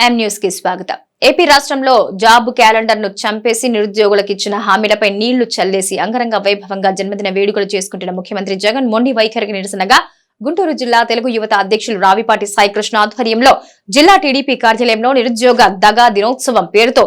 ఎం న్యూస్కి స్వాగతం. ఏపీ రాష్ట్రంలో జాబ్ క్యాలెండర్ను చంపేసి నిరుద్యోగులకు ఇచ్చిన హామీలపై నీళ్ళు చల్లేసి అంగరంగ వైభవంగా జన్మదిన వేడుకలు చేసుకుంటున్న ముఖ్యమంత్రి జగన్ మొండి వైఖరికి నిరసనగా గుంటూరు జిల్లా తెలుగు యువత అధ్యక్షులు రావిపాటి సాయికృష్ణ ఆధ్వర్యంలో జిల్లా టీడీపీ కార్యాలయంలో నిరుద్యోగ దగా దినోత్సవం పేరుతో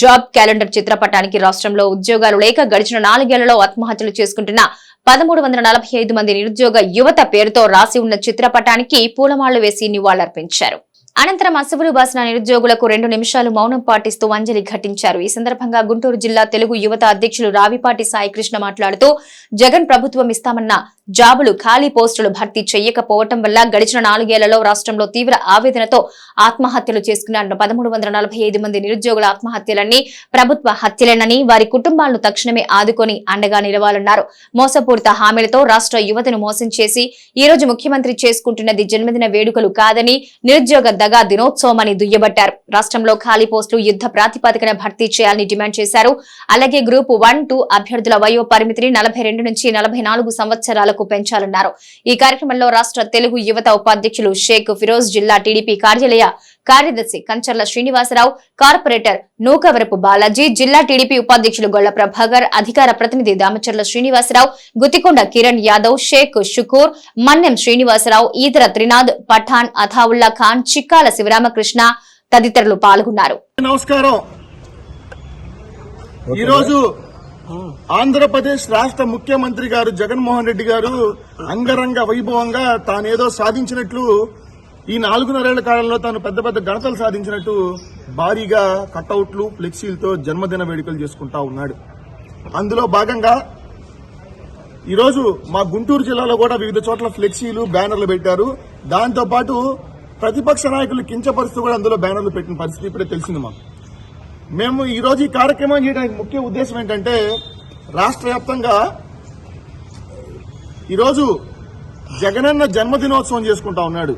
జాబ్ క్యాలెండర్ చిత్రపటానికి రాష్ట్రంలో ఉద్యోగాలు లేక గడిచిన నాలుగేళ్ళలో ఆత్మహత్యలు చేసుకుంటున్న పదమూడు వందల నలభై ఐదు మంది నిరుద్యోగ యువత పేరుతో రాసి ఉన్న చిత్రపటానికి పూలమాళ్ళు వేసి నివాళులర్పించారు. అనంతరం అసవులు బాసిన నిరుద్యోగులకు రెండు నిమిషాలు మౌనం పాటిస్తూ అంజలి ఘటించారు. ఈ సందర్భంగా గుంటూరు జిల్లా తెలుగు యువత అధ్యక్షులు రావిపాటి సాయికృష్ణ మాట్లాడుతూ జగన్ ప్రభుత్వం ఇస్తామన్న జాబులు ఖాళీ పోస్టులు భర్తీ చేయకపోవటం వల్ల గడిచిన నాలుగేళ్ళలో రాష్ట్రంలో తీవ్ర ఆవేదనతో ఆత్మహత్యలు చేసుకున్న పదమూడు వందల నలభై ఐదు మంది నిరుద్యోగుల ఆత్మహత్యలన్నీ ప్రభుత్వ హత్యలేనని వారి కుటుంబాలను తక్షణమే ఆదుకొని అండగా నిలవాలన్నారు. మోసపూరిత హామీలతో రాష్ట్ర యువతను మోసం చేసి ఈ రోజు ముఖ్యమంత్రి చేసుకుంటున్నది జన్మదిన వేడుకలు కాదని నిరుద్యోగ సరదాగా దినోత్సవమని దుయ్యబట్టారు. రాష్ట్రంలో ఖాళీ పోస్టులు యుద్ద ప్రాతిపదికన భర్తీ చేయాలని డిమాండ్ చేశారు. అలాగే గ్రూప్ వన్ టూ అభ్యర్థుల వయో పరిమితిని నలభై రెండు నుంచి నలభై నాలుగు సంవత్సరాలకు పెంచాలన్నారు. ఈ కార్యక్రమంలో రాష్ట్ర తెలుగు యువత ఉపాధ్యక్షులు షేక్ ఫిరోజ్ జిల్లా టీడీపీ కార్యాలయ కార్యదర్శి కంచర్ల శ్రీనివాసరావు కార్పొరేటర్ నూకవరపు బాలాజీ జిల్లా టీడీపీ ఉపాధ్యక్షులు గొల్ల ప్రభాకర్ అధికార ప్రతినిధి దామచర్ల శ్రీనివాసరావు గుతికొండ కిరణ్ యాదవ్ షేక్ షుకూర్ మన్నెం శ్రీనివాసరావు ఈదర త్రినాథ్ పఠాన్ అథావుల్లా ఖాన్ చిక్కాల శివరామకృష్ణ తదితరులు పాల్గొన్నారు. నమస్కారం. ఈరోజు ఆంధ్రప్రదేశ్ రాష్ట్ర ముఖ్యమంత్రి గారు జగన్మోహన్ రెడ్డి గారు అంగరంగ వైభవంగా తానేదో సాధించినట్లు ఈ నాలుగున్నరేళ్ళ కాలంలో తాను పెద్ద పెద్ద ఘనతలు సాధించినట్టు భారీగా కటౌట్లు ఫ్లెక్సీలతో జన్మదిన వేడుకలు చేసుకుంటా ఉన్నాడు. అందులో భాగంగా ఈరోజు మా గుంటూరు జిల్లాలో కూడా వివిధ చోట్ల ఫ్లెక్సీలు బ్యానర్లు పెట్టారు. దాంతో పాటు ప్రతిపక్ష నాయకులు కించపరుస్తూ కూడా అందులో బ్యానర్లు పెట్టిన పరిస్థితి ఇప్పుడే తెలిసింది మాకు. మేము ఈరోజు ఈ కార్యక్రమం చేయడానికి ముఖ్య ఉద్దేశం ఏంటంటే రాష్ట్ర వ్యాప్తంగా ఈరోజు జగనన్న జన్మదినోత్సవం చేసుకుంటా ఉన్నాడు.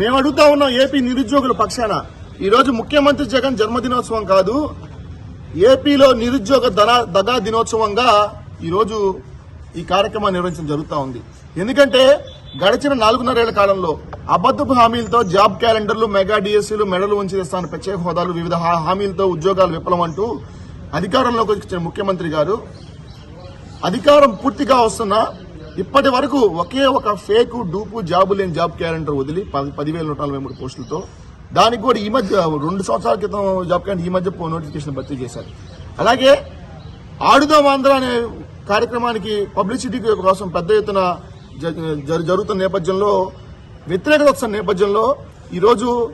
మేము అడుగుతా ఉన్నాం ఏపీ నిరుద్యోగుల పక్షాన ఈరోజు ముఖ్యమంత్రి జగన్ జన్మదినోత్సవం కాదు ఏపీలో నిరుద్యోగ ధన దగా దినోత్సవంగా ఈరోజు ఈ కార్యక్రమాన్ని నిర్వహించడం జరుగుతూ ఉంది. ఎందుకంటే గడిచిన నాలుగున్నరేళ్ళ కాలంలో అబద్దపు హామీలతో జాబ్ క్యాలెండర్లు మెగా డిఎస్సీలు మెడలు ఉంచి తెస్తాను ప్రత్యేక హోదాలు వివిధ హామీలతో ఉద్యోగాలు విఫలం అంటూ అధికారంలోకి వచ్చిన ముఖ్యమంత్రి గారు అధికారం పూర్తిగా వస్తున్న ఇప్పటి వరకు ఒకే ఒక ఫేకు డూపు జాబు లేని జాబ్ క్యాలెండర్ వదిలి పది పదివేల నూట నలభై మూడు పోస్టులతో దానికి కూడా ఈ మధ్య రెండు సంవత్సరాల క్రితం జాబ్ క్యాండ్ ఈ మధ్య నోటిఫికేషన్ భర్తీ చేశారు. అలాగే ఆడుదాం ఆంధ్ర అనే కార్యక్రమానికి పబ్లిసిటీ కోసం పెద్ద ఎత్తున జ- జరుగుతున్న నేపథ్యంలో వ్యతిరేకత వస్తున్న నేపథ్యంలో ఈరోజు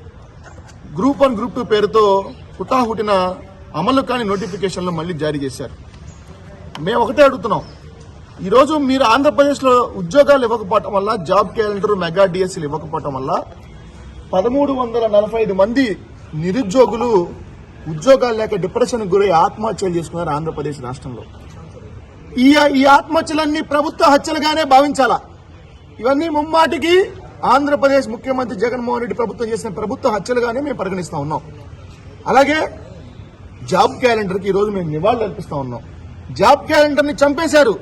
గ్రూప్ వన్ గ్రూప్ టూ పేరుతో హుటాహుటిన అమలు కాని నోటిఫికేషన్లు మళ్ళీ జారీ చేశారు. మేము ఒకటే అడుగుతున్నాం. ఈరోజు మీరు ఆంధ్రప్రదేశ్లో ఉద్యోగాలు ఇవ్వకపోవటం వల్ల జాబ్ క్యాలెండర్ మెగా డిఎస్సీలు ఇవ్వకపోవటం వల్ల పదమూడు వందల నలభై ఐదు మంది నిరుద్యోగులు ఉద్యోగాలు లేక డిప్రెషన్ గురై ఆత్మహత్యలు చేసుకున్నారు ఆంధ్రప్రదేశ్ రాష్ట్రంలో. ఈ ఈ ఆత్మహత్యలన్నీ ప్రభుత్వ హత్యలుగానే భావించాలా? ఇవన్నీ ముమ్మాటికి ఆంధ్రప్రదేశ్ ముఖ్యమంత్రి జగన్మోహన్ రెడ్డి ప్రభుత్వం చేసిన ప్రభుత్వ హత్యలుగానే మేము పరిగణిస్తా ఉన్నాం. అలాగే జాబ్ క్యాలెండర్కి ఈరోజు మేము నివాళులు అర్పిస్తా ఉన్నాం. జాబ్ క్యాలెండర్ని చంపేశారు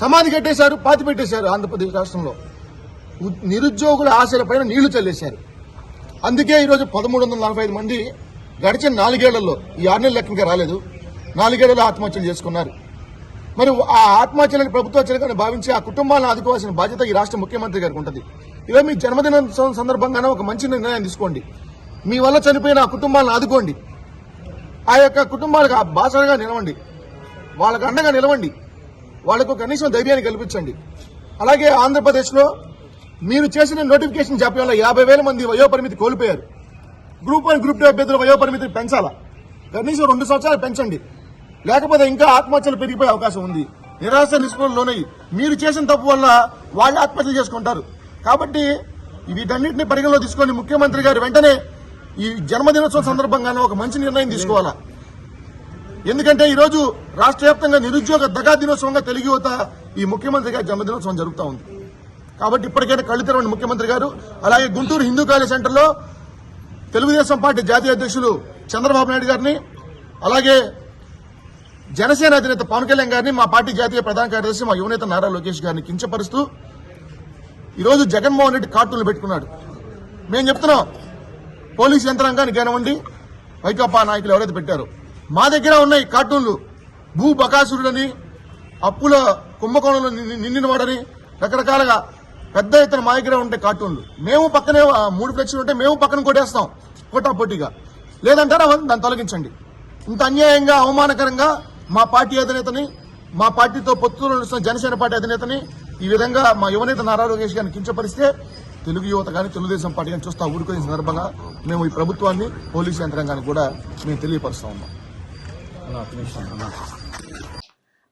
సమాధి కట్టేశారు పాతి పెట్టేశారు ఆంధ్రప్రదేశ్ రాష్ట్రంలో. నిరుద్యోగుల ఆశలపైన నీళ్ళు చల్లేశారు. అందుకే ఈరోజు పదమూడు వందల నలభై ఐదు మంది గడిచిన నాలుగేళ్ళలో ఈ ఆరు నెలల లెక్కగా రాలేదు. నాలుగేళ్ళలో ఆత్మహత్యలు చేసుకున్నారు. మరి ఆ ఆత్మహత్యలను ప్రభుత్వ హత్యలుగా భావించి ఆ కుటుంబాలను ఆదుకోవాల్సిన బాధ్యత ఈ రాష్ట్ర ముఖ్యమంత్రి గారికి ఉంటుంది. ఇవే మీ జన్మదినోత్సవం సందర్భంగానే ఒక మంచి నిర్ణయం తీసుకోండి. మీ వల్ల చనిపోయిన ఆ కుటుంబాలను ఆదుకోండి. ఆ యొక్క కుటుంబాలకు ఆ బాసరగా నిలవండి. వాళ్ళకు అండగా నిలవండి. వాళ్ళకు కనీసం ధైర్యాన్ని కల్పించండి. అలాగే ఆంధ్రప్రదేశ్లో మీరు చేసిన నోటిఫికేషన్ జాప్యం వల్ల యాభై వేల మంది వయోపరిమితి కోల్పోయారు. గ్రూప్ వన్ గ్రూప్ టూ అభ్యర్థుల వయోపరిమితిని పెంచాలా? కనీసం రెండు సంవత్సరాలు పెంచండి. లేకపోతే ఇంకా ఆత్మహత్యలు పెరిగిపోయే అవకాశం ఉంది. నిరాశ నిస్పృహలోనై మీరు చేసిన తప్పు వల్ల వాళ్ళు ఆత్మహత్యలు చేసుకుంటారు. కాబట్టి వీటన్నిటిని పరిగణలో తీసుకొని ముఖ్యమంత్రి గారు వెంటనే ఈ జన్మదినోత్సవం సందర్భంగానే ఒక మంచి నిర్ణయం తీసుకోవాలా? ఎందుకంటే ఈరోజు రాష్ట్ర వ్యాప్తంగా నిరుద్యోగ దగా దినోత్సవంగా తెలుగు యువత ఈ ముఖ్యమంత్రి గారి జన్మదినోత్సవం జరుగుతూ ఉంది. కాబట్టి ఇప్పటికైనా కళ్ళు తెరవండి ముఖ్యమంత్రి గారు. అలాగే గుంటూరు హిందూ కాలేజ్ సెంటర్లో తెలుగుదేశం పార్టీ జాతీయ అధ్యక్షులు చంద్రబాబు నాయుడు గారిని అలాగే జనసేన అధినేత పవన్ కళ్యాణ్ గారిని మా పార్టీ జాతీయ ప్రధాన కార్యదర్శి మా యువనేత నారా లోకేష్ గారిని కించపరుస్తూ ఈరోజు జగన్మోహన్ రెడ్డి కార్టూన్లు పెట్టుకున్నాడు. మేము చెప్తున్నాం పోలీస్ యంత్రాంగానికి కానివ్వండి వైకాపా నాయకులు ఎవరైతే పెట్టారో. మా దగ్గర ఉన్నాయి కార్టూన్లు. భూ బకాసురుడని అప్పుల కుంభకోణంలో నిండినవాడని నిండిన వాడని రకరకాలుగా పెద్ద ఎత్తున మా దగ్గర ఉంటే కార్టూన్లు. మేము పక్కనే మూడు ఫ్లెక్స్లు ఉంటే మేము పక్కన కొట్టేస్తాం. పోటాపోటీగా. లేదంటారా దాన్ని తొలగించండి. ఇంత అన్యాయంగా అవమానకరంగా మా పార్టీ అధినేతని మా పార్టీతో పొత్తులు నడుస్తున్న జనసేన పార్టీ అధినేతని ఈ విధంగా మా యువనేత నారా లోకేష్ గారిని కించపరిస్తే తెలుగు యువత కానీ తెలుగుదేశం పార్టీ కానీ చూస్తా ఊరుకునే సందర్భంగా మేము ఈ ప్రభుత్వాన్ని పోలీసు యంత్రాంగాన్ని కూడా మేము తెలియపరుస్తా ఉన్నాం.